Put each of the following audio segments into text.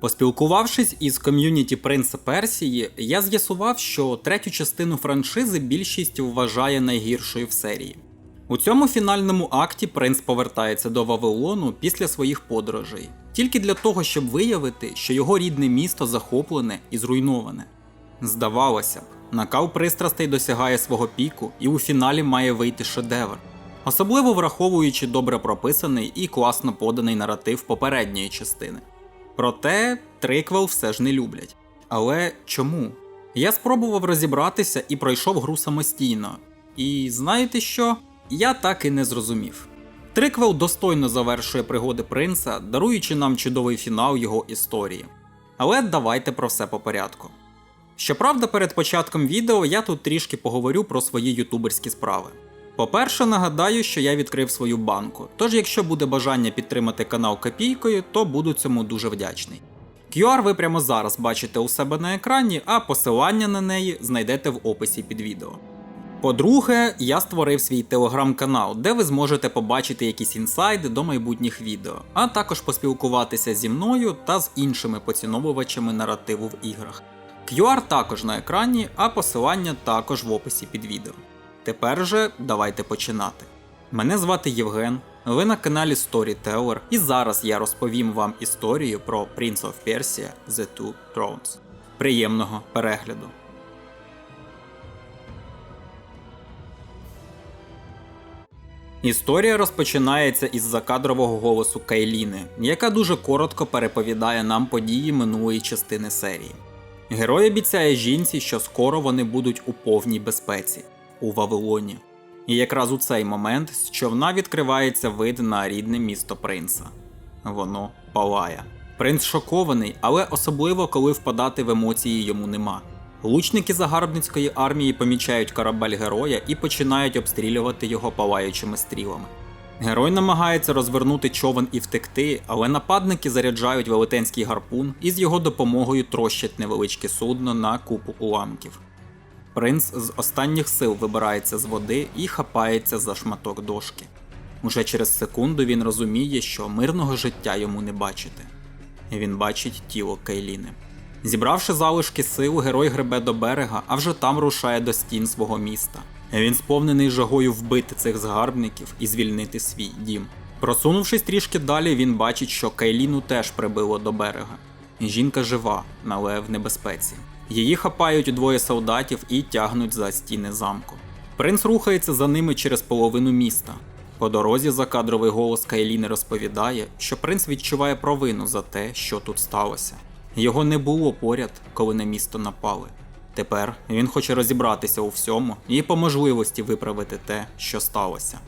Поспілкувавшись із ком'юніті Принца Персії, я з'ясував, що третю частину франшизи більшість вважає найгіршою в серії. У цьому фінальному акті принц повертається до Вавилону після своїх подорожей, тільки для того, щоб виявити, що його рідне місто захоплене і зруйноване. Здавалося б, накал пристрастей досягає свого піку і у фіналі має вийти шедевр, особливо враховуючи добре прописаний і класно поданий наратив попередньої частини. Проте триквел все ж не люблять. Але чому? Я спробував розібратися і пройшов гру самостійно. І знаєте що? Я так і не зрозумів. Триквел достойно завершує пригоди принца, даруючи нам чудовий фінал його історії. Але давайте про все по порядку. Щоправда, перед початком відео я тут трішки поговорю про свої ютуберські справи. По-перше, нагадаю, що я відкрив свою банку, тож якщо буде бажання підтримати канал копійкою, то буду цьому дуже вдячний. QR ви прямо зараз бачите у себе на екрані, а посилання на неї знайдете в описі під відео. По-друге, я створив свій телеграм-канал, де ви зможете побачити якісь інсайди до майбутніх відео, а також поспілкуватися зі мною та з іншими поціновувачами наративу в іграх. QR також на екрані, а посилання також в описі під відео. Тепер же давайте починати. Мене звати Євген, ви на каналі Storyteller, і зараз я розповім вам історію про Prince of Persia The Two Thrones. Приємного перегляду! Історія розпочинається із закадрового голосу Кайліни, яка дуже коротко переповідає нам події минулої частини серії. Герой обіцяє жінці, що скоро вони будуть у повній безпеці у Вавилоні. І якраз у цей момент з човна відкривається вид на рідне місто принца. Воно палає. Принц шокований, але особливо коли впадати в емоції йому нема. Лучники загарбницької армії помічають корабель героя і починають обстрілювати його палаючими стрілами. Герой намагається розвернути човен і втекти, але нападники заряджають велетенський гарпун і з його допомогою трощать невеличке судно на купу уламків. Принц з останніх сил вибирається з води і хапається за шматок дошки. Уже через секунду він розуміє, що мирного життя йому не бачити. Він бачить тіло Кейліни. Зібравши залишки сил, герой гребе до берега, а вже там рушає до стін свого міста. Він сповнений жагою вбити цих згарбників і звільнити свій дім. Просунувшись трішки далі, він бачить, що Кайліну теж прибило до берега. Жінка жива, але в небезпеці. Її хапають двоє солдатів і тягнуть за стіни замку. Принц рухається за ними через половину міста. По дорозі закадровий голос Кайліни розповідає, що принц відчуває провину за те, що тут сталося. Його не було поряд, коли на місто напали. Тепер він хоче розібратися у всьому і по можливості виправити те, що сталося.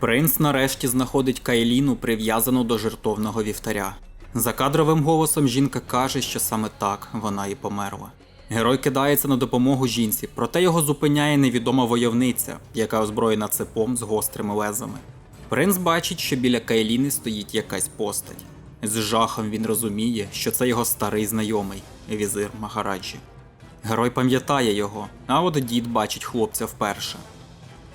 Принц нарешті знаходить Кайліну прив'язану до жертовного вівтаря. За кадровим голосом жінка каже, що саме так вона і померла. Герой кидається на допомогу жінці, проте його зупиняє невідома войовниця, яка озброєна цепом з гострими лезами. Принц бачить, що біля Кайліни стоїть якась постать. З жахом він розуміє, що це його старий знайомий, візир Магараджі. Герой пам'ятає його, а от дід бачить хлопця вперше.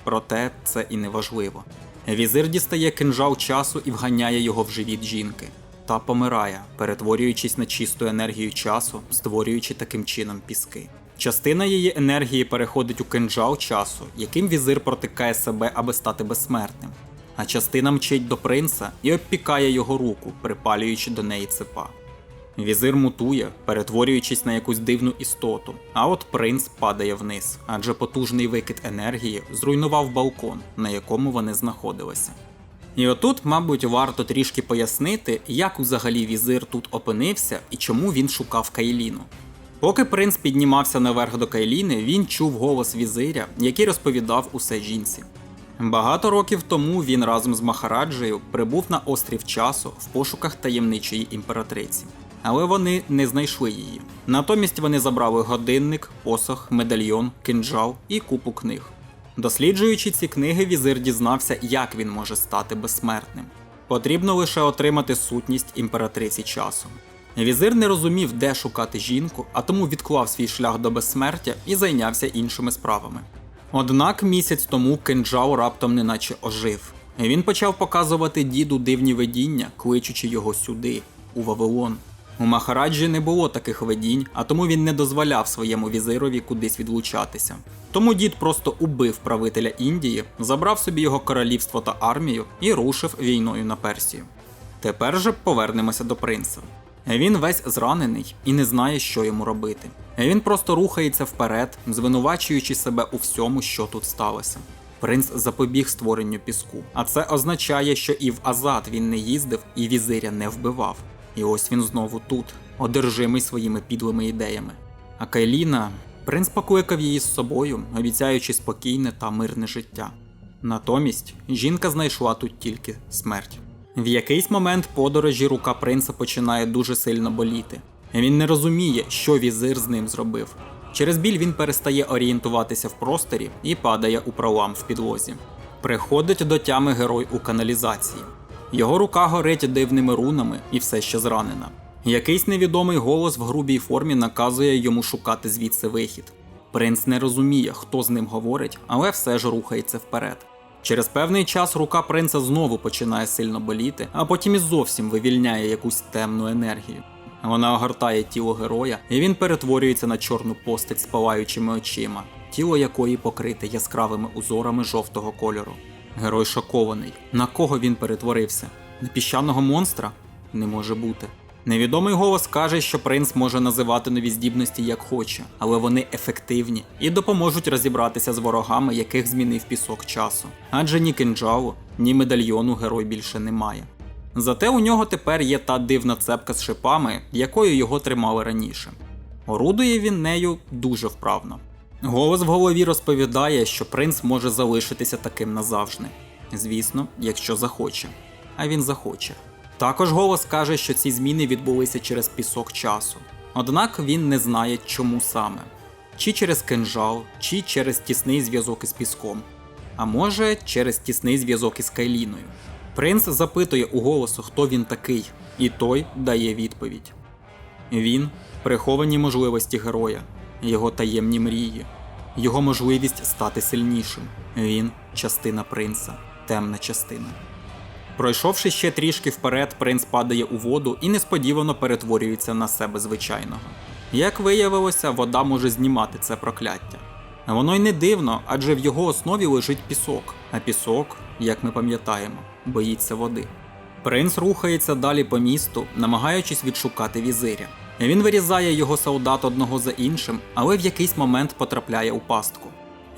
Проте це і не важливо. Візир дістає кинжал часу і вганяє його в живіт жінки, та помирає, перетворюючись на чисту енергію часу, створюючи таким чином піски. Частина її енергії переходить у кинжал часу, яким візир протикає себе, аби стати безсмертним, а частина мчить до принца і обпікає його руку, припалюючи до неї цепа. Візир мутує, перетворюючись на якусь дивну істоту, а от принц падає вниз, адже потужний викид енергії зруйнував балкон, на якому вони знаходилися. І отут, мабуть, варто трішки пояснити, як взагалі візир тут опинився і чому він шукав Кайліну. Поки принц піднімався наверх до Кайліни, він чув голос візиря, який розповідав усе жінці. Багато років тому він разом з Махараджею прибув на острів часу в пошуках таємничої імператриці. Але вони не знайшли її. Натомість вони забрали годинник, посох, медальйон, кинджал і купу книг. Досліджуючи ці книги, візир дізнався, як він може стати безсмертним. Потрібно лише отримати сутність імператриці часу. Візир не розумів, де шукати жінку, а тому відклав свій шлях до безсмертя і зайнявся іншими справами. Однак місяць тому кинджал раптом неначе ожив. Він почав показувати діду дивні видіння, кличучи його сюди, у Вавилон. У Махараджі не було таких видінь, а тому він не дозволяв своєму візирові кудись відлучатися. Тому дід просто убив правителя Індії, забрав собі його королівство та армію і рушив війною на Персію. Тепер же повернемося до принца. Він весь зранений і не знає, що йому робити. Він просто рухається вперед, звинувачуючи себе у всьому, що тут сталося. Принц запобіг створенню піску, а це означає, що і в Азад він не їздив, і візиря не вбивав. І ось він знову тут, одержимий своїми підлими ідеями. А Кайліна, принц покликав її з собою, обіцяючи спокійне та мирне життя. Натомість жінка знайшла тут тільки смерть. В якийсь момент подорожі рука принца починає дуже сильно боліти. Він не розуміє, що візир з ним зробив. Через біль він перестає орієнтуватися в просторі і падає у пролам в підлозі. Приходить до тями герой у каналізації. Його рука горить дивними рунами і все ще зранена. Якийсь невідомий голос в грубій формі наказує йому шукати звідси вихід. Принц не розуміє, хто з ним говорить, але все ж рухається вперед. Через певний час рука принца знову починає сильно боліти, а потім і зовсім вивільняє якусь темну енергію. Вона огортає тіло героя, і він перетворюється на чорну постать з палаючими очима, тіло якої покрите яскравими узорами жовтого кольору. Герой шокований. На кого він перетворився? На піщаного монстра? Не може бути. Невідомий голос каже, що принц може називати нові здібності як хоче, але вони ефективні і допоможуть розібратися з ворогами, яких змінив пісок часу. Адже ні кинджалу, ні медальйону герой більше не має. Зате у нього тепер є та дивна цепка з шипами, якою його тримали раніше. Орудує він нею дуже вправно. Голос в голові розповідає, що принц може залишитися таким назавжди. Звісно, якщо захоче. А він захоче. Також голос каже, що ці зміни відбулися через пісок часу. Однак він не знає, чому саме: чи через кинжал, чи через тісний зв'язок із піском, а може через тісний зв'язок із Кайліною. Принц запитує у голосу, хто він такий, і той дає відповідь. Він приховані можливості героя, його таємні мрії, його можливість стати сильнішим. Він частина принца, темна частина. Пройшовши ще трішки вперед, принц падає у воду і несподівано перетворюється на себе звичайного. Як виявилося, вода може знімати це прокляття. Воно й не дивно, адже в його основі лежить пісок, а пісок, як ми пам'ятаємо, боїться води. Принц рухається далі по місту, намагаючись відшукати візиря. Він вирізає його солдат одного за іншим, але в якийсь момент потрапляє у пастку.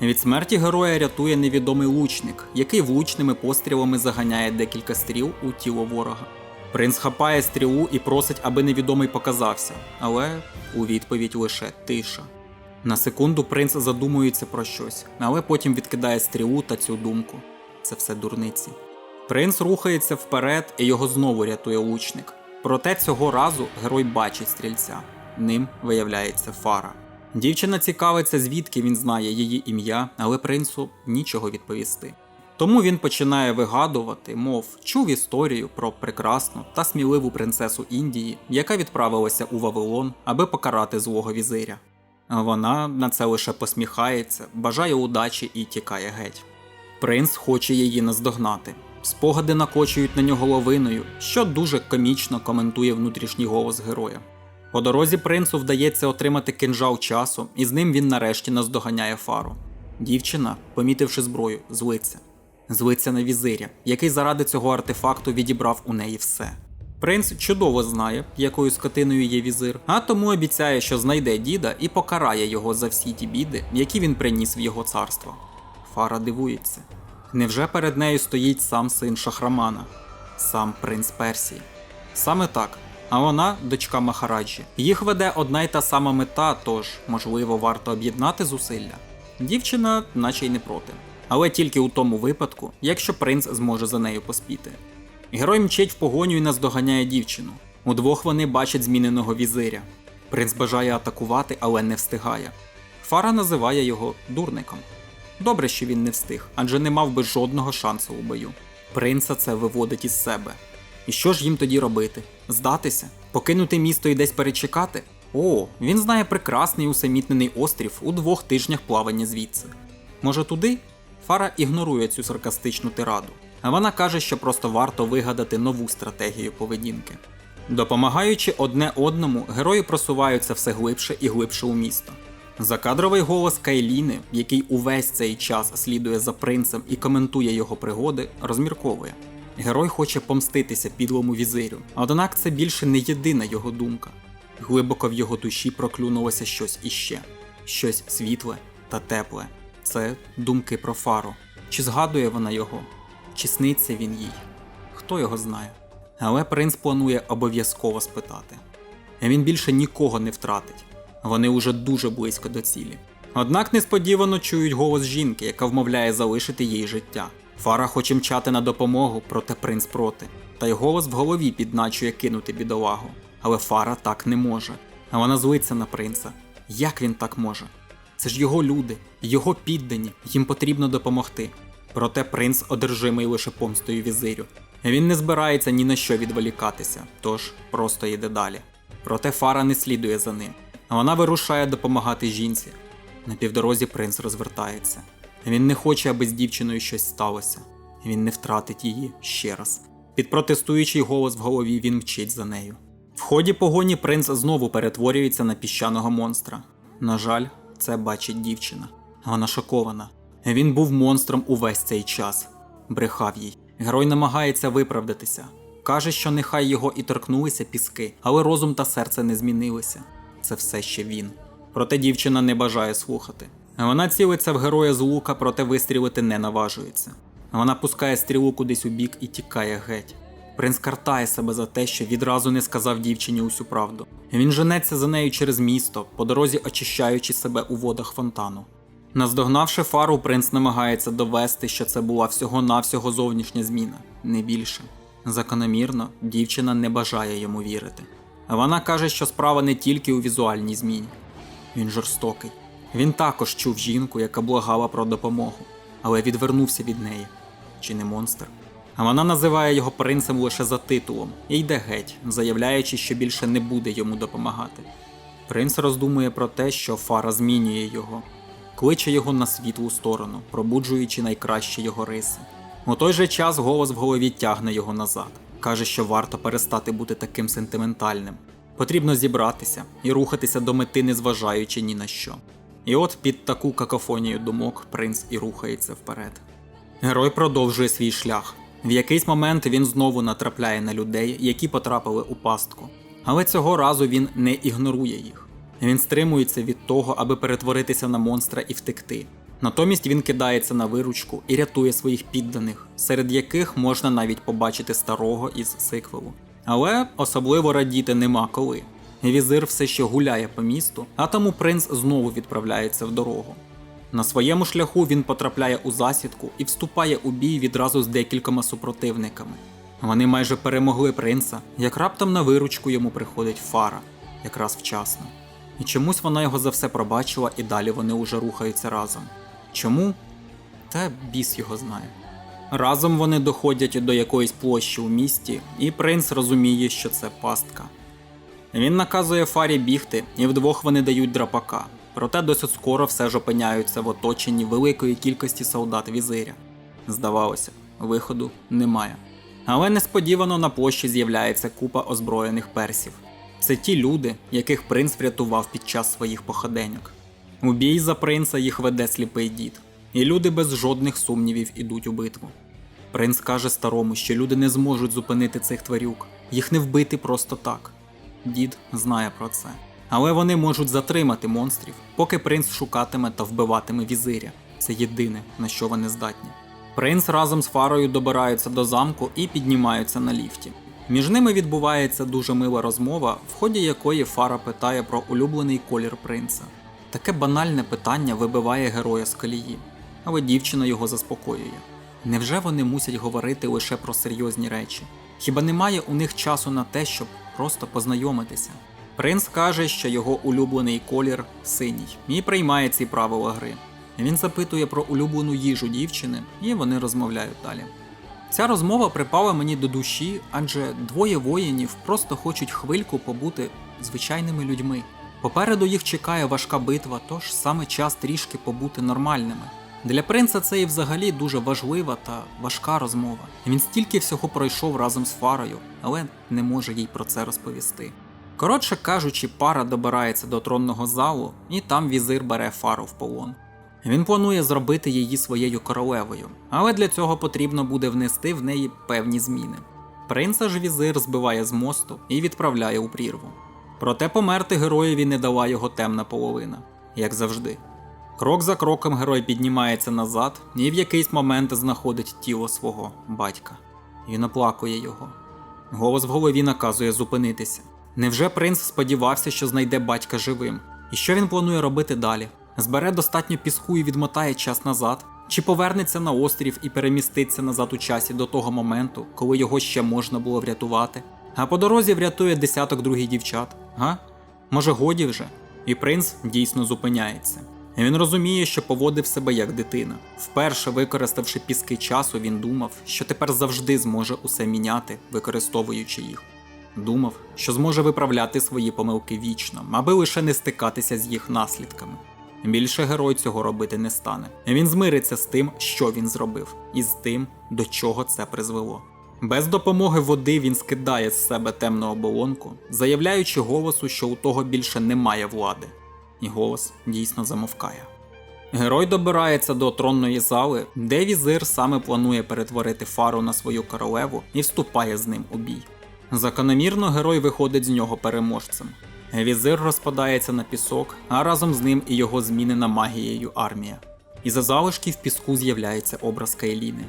Від смерті героя рятує невідомий лучник, який влучними пострілами заганяє декілька стріл у тіло ворога. Принц хапає стрілу і просить, аби невідомий показався, але у відповідь лише тиша. На секунду принц задумується про щось, але потім відкидає стрілу та цю думку. Це все дурниці. Принц рухається вперед і його знову рятує лучник. Проте цього разу герой бачить стрільця. Ним виявляється фара. Дівчина цікавиться, звідки він знає її ім'я, але принцу нічого відповісти. Тому він починає вигадувати, мов чув історію про прекрасну та сміливу принцесу Індії, яка відправилася у Вавилон, аби покарати злого візиря. Вона на це лише посміхається, бажає удачі і тікає геть. Принц хоче її наздогнати. Спогади накочують на нього лавиною, що дуже комічно коментує внутрішній голос героя. По дорозі принцу вдається отримати кинжал часу, і з ним він нарешті наздоганяє фару. Дівчина, помітивши зброю, злиться. Злиться на візиря, який заради цього артефакту відібрав у неї все. Принц чудово знає, якою скотиною є візир, а тому обіцяє, що знайде діда і покарає його за всі ті біди, які він приніс в його царство. Фара дивується. Невже перед нею стоїть сам син Шахрамана, сам принц Персії? Саме так. А вона дочка Махараджі. Їх веде одна й та сама мета, тож, можливо, варто об'єднати зусилля. Дівчина, наче й не проти. Але тільки у тому випадку, якщо принц зможе за нею поспіти. Герой мчить в погоню і наздоганяє дівчину. Удвох вони бачать зміненого візиря. Принц бажає атакувати, але не встигає. Фара називає його дурником. Добре, що він не встиг, адже не мав би жодного шансу у бою. Принца це виводить із себе. І що ж їм тоді робити? Здатися? Покинути місто і десь перечекати? О, він знає прекрасний усамітнений острів у двох тижнях плавання звідси. Може туди? Фара ігнорує цю саркастичну тираду, а вона каже, що просто варто вигадати нову стратегію поведінки. Допомагаючи одне одному, герої просуваються все глибше і глибше у місто. Закадровий голос Кайліни, який увесь цей час слідує за принцем і коментує його пригоди, розмірковує. Герой хоче помститися підлому візирю, однак це більше не єдина його думка. Глибоко в його душі проклюнулося щось іще, щось світле та тепле. Це думки про фару. Чи згадує вона його, чи сниться він їй? Хто його знає? Але принц планує обов'язково спитати. Він більше нікого не втратить. Вони уже дуже близько до цілі. Однак несподівано чують голос жінки, яка вмовляє залишити їй життя. Фара хоче мчати на допомогу, проте принц проти. Та й голос в голові підначує кинути бідолагу. Але Фара так не може. А вона злиться на принца. Як він так може? Це ж його люди, його піддані, їм потрібно допомогти. Проте принц одержимий лише помстою візирю. Він не збирається ні на що відволікатися, тож просто йде далі. Проте Фара не слідує за ним. А Вона вирушає допомагати жінці. На півдорозі принц розвертається. Він не хоче, аби з дівчиною щось сталося. Він не втратить її ще раз. Під протестуючий голос в голові він мчить за нею. В ході погоні принц знову перетворюється на піщаного монстра. На жаль, це бачить дівчина. Вона шокована. Він був монстром увесь цей час. Брехав їй. Герой намагається виправдатися. Каже, що нехай його і торкнулися піски, але розум та серце не змінилися. Це все ще він. Проте дівчина не бажає слухати. Вона цілиться в героя з лука, проте вистрілити не наважується. Вона пускає стрілу кудись у бік і тікає геть. Принц картає себе за те, що відразу не сказав дівчині усю правду. Він женеться за нею через місто, по дорозі очищаючи себе у водах фонтану. Наздогнавши фару, принц намагається довести, що це була всього-навсього зовнішня зміна, не більше. Закономірно, дівчина не бажає йому вірити. Вона каже, що справа не тільки у візуальній зміні. Він жорстокий. Він також чув жінку, яка благала про допомогу, але відвернувся від неї. Чи не монстр? А вона називає його принцем лише за титулом і йде геть, заявляючи, що більше не буде йому допомагати. Принц роздумує про те, що фара змінює його, кличе його на світлу сторону, пробуджуючи найкращі його риси. У той же час голос в голові тягне його назад, каже, що варто перестати бути таким сентиментальним. Потрібно зібратися і рухатися до мети, незважаючи ні на що. І от під таку какофонію думок принц і рухається вперед. Герой продовжує свій шлях. В якийсь момент він знову натрапляє на людей, які потрапили у пастку. Але цього разу він не ігнорує їх. Він стримується від того, аби перетворитися на монстра і втекти. Натомість він кидається на виручку і рятує своїх підданих, серед яких можна навіть побачити старого із сиквелу. Але особливо радіти нема коли. Візир все ще гуляє по місту, а тому принц знову відправляється в дорогу. На своєму шляху він потрапляє у засідку і вступає у бій відразу з декількома супротивниками. Вони майже перемогли принца, як раптом на виручку йому приходить фара, якраз вчасно. І чомусь вона його за все пробачила, і далі вони уже рухаються разом. Чому? Та біс його знає. Разом вони доходять до якоїсь площі у місті, і принц розуміє, що це пастка. Він наказує Фарі бігти, і вдвох вони дають драпака. Проте досить скоро все ж опиняються в оточенні великої кількості солдат візиря. Здавалося, виходу немає. Але несподівано на площі з'являється купа озброєних персів. Це ті люди, яких принц врятував під час своїх походеньок. У бій за принца їх веде сліпий дід, і люди без жодних сумнівів ідуть у битву. Принц каже старому, що люди не зможуть зупинити цих тварюк, їх не вбити просто так. Дід знає про це. Але вони можуть затримати монстрів, поки принц шукатиме та вбиватиме візиря. Це єдине, на що вони здатні. Принц разом з Фарою добираються до замку і піднімаються на ліфті. Між ними відбувається дуже мила розмова, в ході якої Фара питає про улюблений колір принца. Таке банальне питання вибиває героя з колії, але дівчина його заспокоює. Невже вони мусять говорити лише про серйозні речі? Хіба немає у них часу на те, щоб просто познайомитися? Принц каже, що його улюблений колір синій, і приймає ці правила гри. Він запитує про улюблену їжу дівчини, і вони розмовляють далі. Ця розмова припала мені до душі, адже двоє воїнів просто хочуть хвильку побути звичайними людьми. Попереду їх чекає важка битва, тож саме час трішки побути нормальними, Для принца це і взагалі дуже важлива та важка розмова. Він стільки всього пройшов разом з Фарою, але не може їй про це розповісти. Коротше кажучи, пара добирається до тронного залу, і там візир бере фару в полон. Він планує зробити її своєю королевою, але для цього потрібно буде внести в неї певні зміни. Принца ж візир збиває з мосту і відправляє у прірву. Проте померти героєві не дала його темна половина, як завжди. Крок за кроком герой піднімається назад і в якийсь момент знаходить тіло свого батька. Він оплакує його. Голос в голові наказує зупинитися. Невже принц сподівався, що знайде батька живим? І що він планує робити далі? Збере достатньо піску і відмотає час назад, чи повернеться на острів і переміститься назад у часі до того моменту, коли його ще можна було врятувати? А по дорозі врятує десяток других дівчат, га? Може, годі вже? І принц дійсно зупиняється. Він розуміє, що поводив себе як дитина. Вперше використавши піски часу, він думав, що тепер завжди зможе усе міняти, використовуючи їх. Думав, що зможе виправляти свої помилки вічно, аби лише не стикатися з їх наслідками. Більше герой цього робити не стане. Він змириться з тим, що він зробив, і з тим, до чого це призвело. Без допомоги води він скидає з себе темну оболонку, заявляючи голосу, що у того більше немає влади. І голос дійсно замовкає. Герой добирається до тронної зали, де візир саме планує перетворити фару на свою королеву і вступає з ним у бій. Закономірно герой виходить з нього переможцем. Візир розпадається на пісок, а разом з ним і його змінена магією армія. І за залишки в піску з'являється образ Кайліни.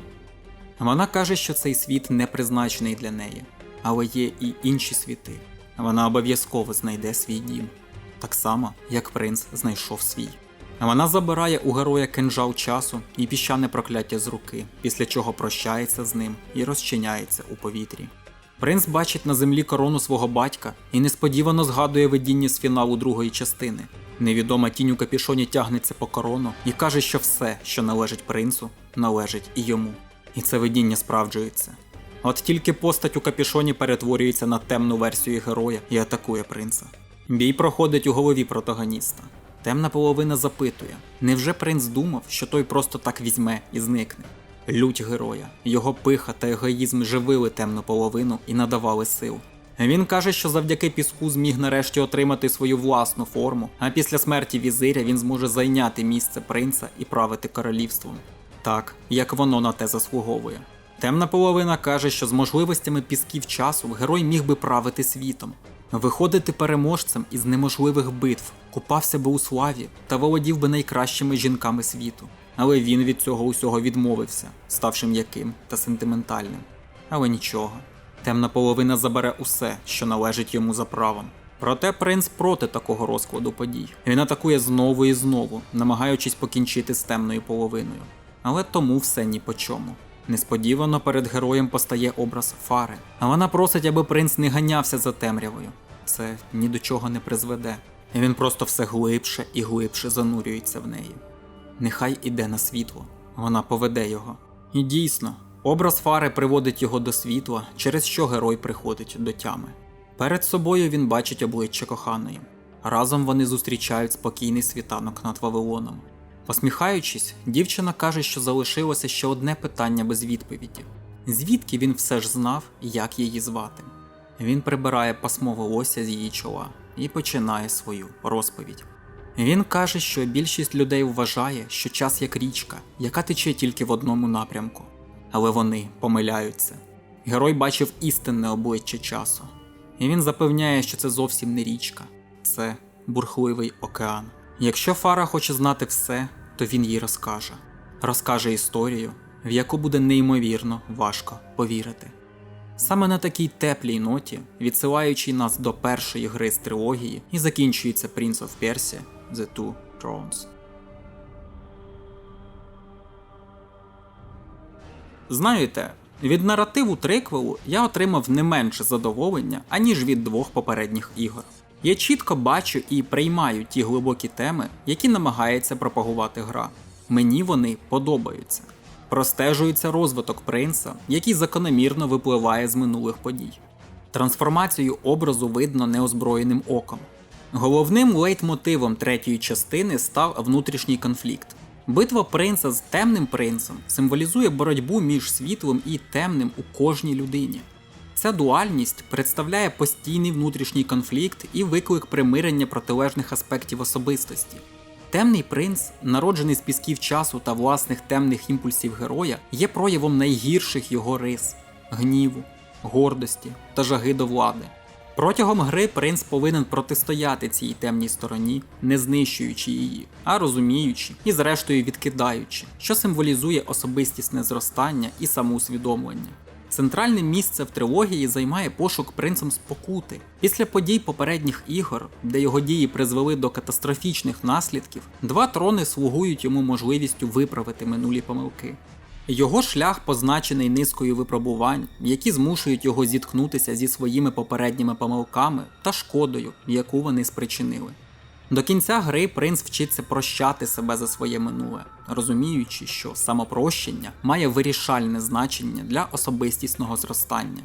Вона каже, що цей світ не призначений для неї, але є і інші світи. Вона обов'язково знайде свій дім, так само, як принц знайшов свій. Вона забирає у героя кинжал часу і піщане прокляття з руки, після чого прощається з ним і розчиняється у повітрі. Принц бачить на землі корону свого батька і несподівано згадує видіння з фіналу другої частини. Невідома тінь у капішоні тягнеться по корону і каже, що все, що належить принцу, належить і йому. І це видіння справджується. От тільки постать у капішоні перетворюється на темну версію героя і атакує принца. Бій проходить у голові протагоніста. Темна половина запитує: невже принц думав, що той просто так візьме і зникне? Лють героя, його пиха та егоїзм живили темну половину і надавали сил. Він каже, що завдяки піску зміг нарешті отримати свою власну форму, а після смерті візиря він зможе зайняти місце принца і правити королівством. Так, як воно на те заслуговує. Темна половина каже, що з можливостями пісків часу герой міг би правити світом, виходити переможцем із неможливих битв, купався би у славі та володів би найкращими жінками світу. Але він від цього усього відмовився, ставши м'яким та сентиментальним. Але нічого. Темна половина забере усе, що належить йому за правом. Проте принц проти такого розкладу подій. Він атакує знову і знову, намагаючись покінчити з темною половиною. Але тому все ні по чому. Несподівано перед героєм постає образ Фари, а вона просить, аби принц не ганявся за темрявою. Це ні до чого не призведе. І він просто все глибше і глибше занурюється в неї. Нехай іде на світло, вона поведе його. І дійсно, образ Фари приводить його до світла, через що герой приходить до тями. Перед собою він бачить обличчя коханої. Разом вони зустрічають спокійний світанок над Вавилоном. Посміхаючись, дівчина каже, що залишилося ще одне питання без відповіді: звідки він все ж знав, як її звати. Він прибирає пасмо волосся з її чола і починає свою розповідь. Він каже, що більшість людей вважає, що час як річка, яка тече тільки в одному напрямку. Але вони помиляються. Герой бачив істинне обличчя часу, і він запевняє, що це зовсім не річка, це бурхливий океан. Якщо Фара хоче знати все, то він їй розкаже. Розкаже історію, в яку буде неймовірно важко повірити. Саме на такій теплій ноті, відсилаючи нас до першої гри з трилогії, і закінчується Prince of Persia The Two Thrones. Знаєте, від наративу триквелу я отримав не менше задоволення, аніж від двох попередніх ігор. Я чітко бачу і приймаю ті глибокі теми, які намагається пропагувати гра. Мені вони подобаються. Простежується розвиток принца, який закономірно випливає з минулих подій. Трансформацію образу видно неозброєним оком. Головним лейтмотивом третьої частини став внутрішній конфлікт. Битва принца з темним принцем символізує боротьбу між світлим і темним у кожній людині. Ця дуальність представляє постійний внутрішній конфлікт і виклик примирення протилежних аспектів особистості. Темний принц, народжений з пісків часу та власних темних імпульсів героя, є проявом найгірших його рис гніву, гордості та жаги до влади. Протягом гри принц повинен протистояти цій темній стороні, не знищуючи її, а розуміючи і, зрештою, відкидаючи, що символізує особистісне зростання і самоусвідомлення. Центральне місце в трилогії займає пошук принцем спокути. Після подій попередніх ігор, де його дії призвели до катастрофічних наслідків, два трони слугують йому можливістю виправити минулі помилки. Його шлях позначений низкою випробувань, які змушують його зіткнутися зі своїми попередніми помилками та шкодою, яку вони спричинили. До кінця гри принц вчиться прощати себе за своє минуле, розуміючи, що самопрощення має вирішальне значення для особистісного зростання.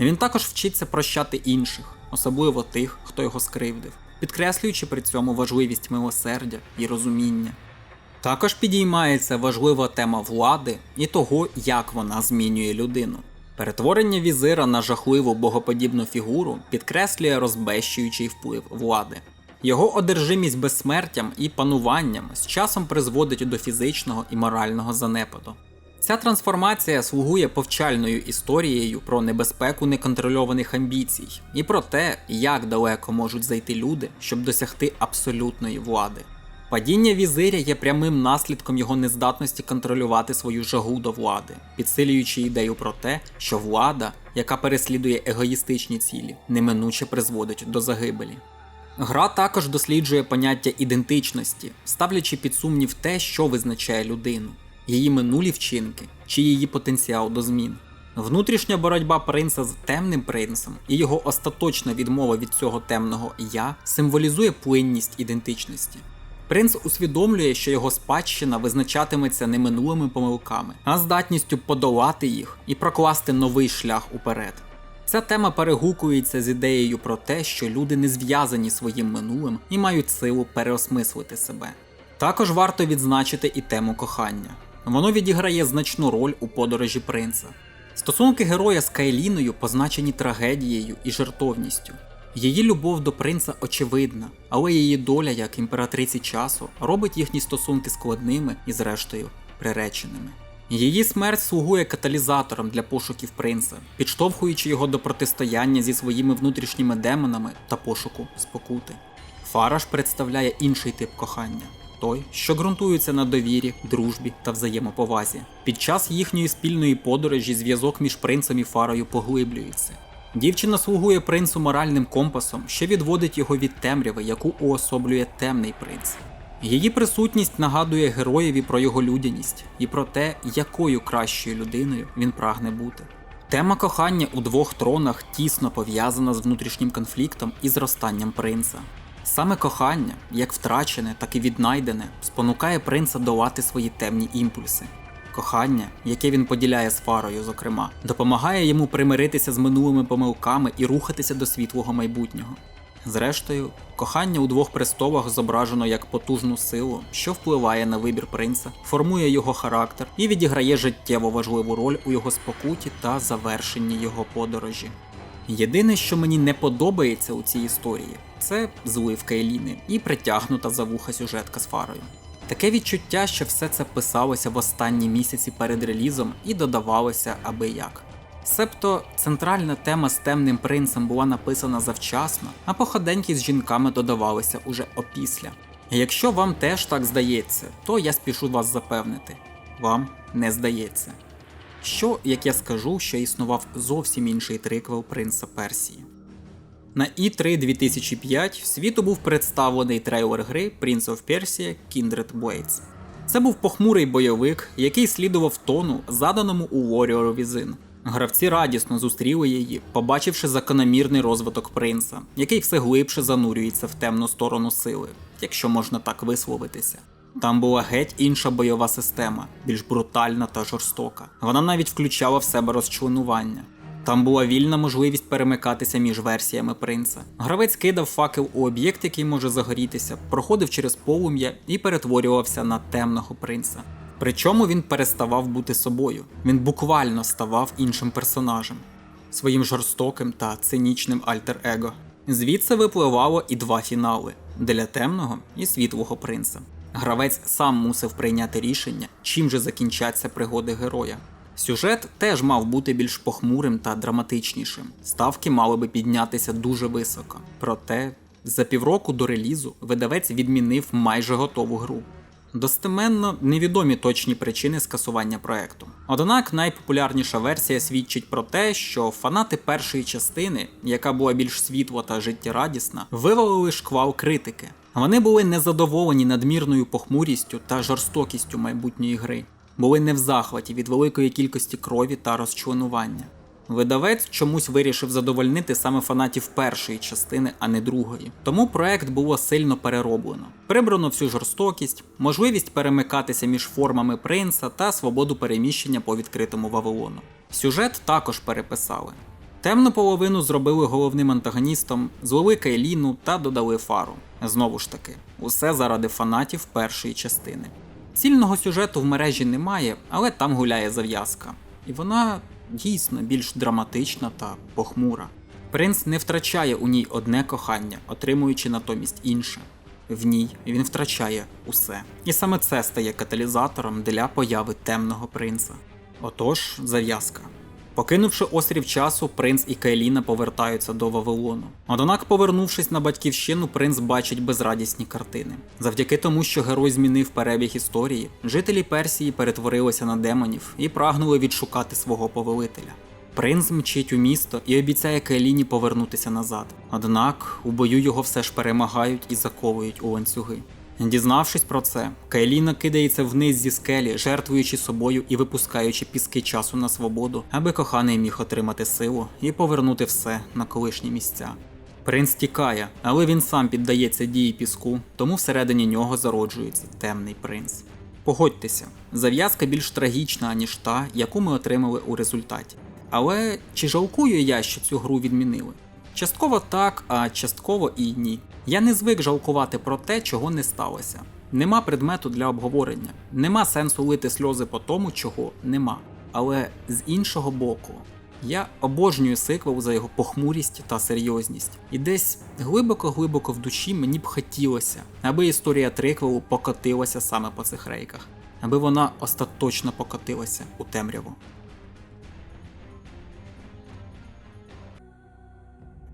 Він також вчиться прощати інших, особливо тих, хто його скривдив, підкреслюючи при цьому важливість милосердя і розуміння. Також підіймається важлива тема влади і того, як вона змінює людину. Перетворення візира на жахливу богоподібну фігуру підкреслює розбещуючий вплив влади. Його одержимість безсмертям і пануванням з часом призводить до фізичного і морального занепаду. Ця трансформація слугує повчальною історією про небезпеку неконтрольованих амбіцій і про те, як далеко можуть зайти люди, щоб досягти абсолютної влади. Падіння візиря є прямим наслідком його нездатності контролювати свою жагу до влади, підсилюючи ідею про те, що влада, яка переслідує егоїстичні цілі, неминуче призводить до загибелі. Гра також досліджує поняття ідентичності, ставлячи під сумнів те, що визначає людину, її минулі вчинки чи її потенціал до змін. Внутрішня боротьба принца з темним принцем і його остаточна відмова від цього темного я символізує плинність ідентичності. Принц усвідомлює, що його спадщина визначатиметься не минулими помилками, а здатністю подолати їх і прокласти новий шлях уперед. Ця тема перегукується з ідеєю про те, що люди не зв'язані своїм минулим і мають силу переосмислити себе. Також варто відзначити і тему кохання. Воно відіграє значну роль у подорожі принца. Стосунки героя з Кайліною позначені трагедією і жертовністю. Її любов до принца очевидна, але її доля як імператриці часу робить їхні стосунки складними і, зрештою, приреченими. Її смерть слугує каталізатором для пошуків принца, підштовхуючи його до протистояння зі своїми внутрішніми демонами та пошуку спокути. Фараш представляє інший тип кохання той, що ґрунтується на довірі, дружбі та взаємоповазі. Під час їхньої спільної подорожі зв'язок між принцем і фарою поглиблюється. Дівчина слугує принцу моральним компасом, що відводить його від темряви, яку уособлює темний принц. Її присутність нагадує героєві про його людяність і про те, якою кращою людиною він прагне бути. Тема кохання у двох тронах тісно пов'язана з внутрішнім конфліктом і зростанням принца. Саме кохання, як втрачене, так і віднайдене, спонукає принца долати свої темні імпульси. Кохання, яке він поділяє з фарою, зокрема, допомагає йому примиритися з минулими помилками і рухатися до світлого майбутнього. Зрештою, кохання у двох престолах зображено як потужну силу, що впливає на вибір принца, формує його характер і відіграє життєво важливу роль у його спокуті та завершенні його подорожі. Єдине, що мені не подобається у цій історії, це зливка Еліни і притягнута за вуха сюжетка з фарою. Таке відчуття, що все це писалося в останні місяці перед релізом і додавалося аби як. Себто центральна тема з темним принцем була написана завчасно, а походеньки з жінками додавалися уже опісля. Якщо вам теж так здається, то я спішу вас запевнити, вам не здається. Що, як я скажу, що існував зовсім інший триквел принца Персії. На E3 2005 світу був представлений трейлер гри Prince of Persia Kindred Blades. Це був похмурий бойовик, який слідував тону, заданому у Warrior Within. Гравці радісно зустріли її, побачивши закономірний розвиток принца, який все глибше занурюється в темну сторону сили, якщо можна так висловитися. Там була геть інша бойова система, більш брутальна та жорстока. Вона навіть включала в себе розчленування. Там була вільна можливість перемикатися між версіями принца. Гравець кидав факел у об'єкт, який може загорітися, проходив через полум'я і перетворювався на темного принца. Причому він переставав бути собою. Він буквально ставав іншим персонажем, своїм жорстоким та цинічним альтер-его. Звідси випливало і два фінали для темного і світлого принца. Гравець сам мусив прийняти рішення, чим же закінчаться пригоди героя. Сюжет теж мав бути більш похмурим та драматичнішим. Ставки мали би піднятися дуже високо. Проте за півроку до релізу видавець відмінив майже готову гру. Достеменно невідомі точні причини скасування проекту. Однак найпопулярніша версія свідчить про те, що фанати першої частини, яка була більш світла та життєрадісна, вивалили шквал критики. Вони були незадоволені надмірною похмурістю та жорстокістю майбутньої гри, були не в захваті від великої кількості крові та розчленування. Видавець чомусь вирішив задовольнити саме фанатів першої частини, а не другої. Тому проект було сильно перероблено. Прибрано всю жорстокість, можливість перемикатися між формами принца та свободу переміщення по відкритому Вавилону. Сюжет також переписали. Темну половину зробили головним антагоністом, злили Кайліну та додали фару. Знову ж таки, усе заради фанатів першої частини. Цільного сюжету в мережі немає, але там гуляє зав'язка. І вона дійсно більш драматична та похмура. Принц не втрачає у ній одне кохання, отримуючи натомість інше. В ній він втрачає усе. І саме це стає каталізатором для появи темного принца. Отож, зав'язка. Покинувши острів часу, принц і Кайліна повертаються до Вавилону. Однак, повернувшись на батьківщину, принц бачить безрадісні картини. Завдяки тому, що герой змінив перебіг історії, жителі Персії перетворилися на демонів і прагнули відшукати свого повелителя. Принц мчить у місто і обіцяє Кайліні повернутися назад. Однак у бою його все ж перемагають і заковують у ланцюги. Дізнавшись про це, Кайліна кидається вниз зі скелі, жертвуючи собою і випускаючи піски часу на свободу, аби коханий міг отримати силу і повернути все на колишні місця. Принц тікає, але він сам піддається дії піску, тому всередині нього зароджується темний принц. Погодьтеся, зав'язка більш трагічна, ніж та, яку ми отримали у результаті. Але чи жалкую я, що цю гру відмінили? Частково так, а частково і ні. Я не звик жалкувати про те, чого не сталося. Нема предмету для обговорення, нема сенсу лити сльози по тому, чого нема. Але з іншого боку, я обожнюю сиквел за його похмурість та серйозність. І десь глибоко-глибоко в душі мені б хотілося, аби історія триквелу покотилася саме по цих рейках, аби вона остаточно покотилася у темряву.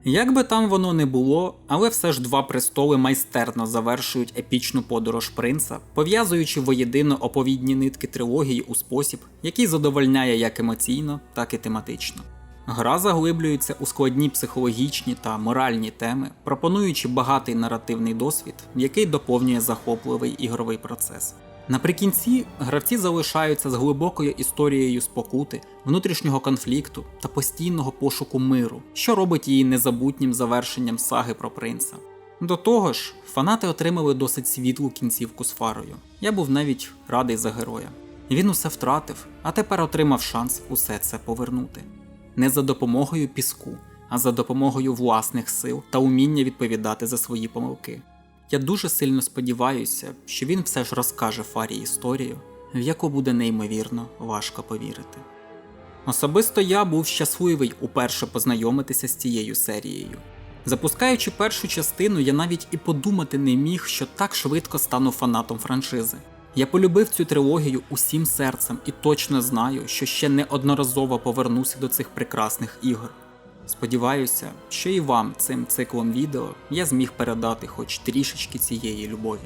Як би там воно не було, але все ж два престоли майстерно завершують епічну подорож принца, пов'язуючи воєдино оповідні нитки трилогії у спосіб, який задовольняє як емоційно, так і тематично. Гра заглиблюється у складні психологічні та моральні теми, пропонуючи багатий наративний досвід, який доповнює захопливий ігровий процес. Наприкінці гравці залишаються з глибокою історією спокути, внутрішнього конфлікту та постійного пошуку миру, що робить її незабутнім завершенням саги про принца. До того ж, фанати отримали досить світлу кінцівку з фарою. Я був навіть радий за героя. Він усе втратив, а тепер отримав шанс усе це повернути. Не за допомогою піску, а за допомогою власних сил та уміння відповідати за свої помилки. Я дуже сильно сподіваюся, що він все ж розкаже Фарі історію, в яку буде неймовірно важко повірити. Особисто я був щасливий уперше познайомитися з цією серією. Запускаючи першу частину, я навіть і подумати не міг, що так швидко стану фанатом франшизи. Я полюбив цю трилогію усім серцем і точно знаю, що ще неодноразово повернуся до цих прекрасних ігор. Сподіваюся, що і вам цим циклом відео я зміг передати хоч трішечки цієї любові.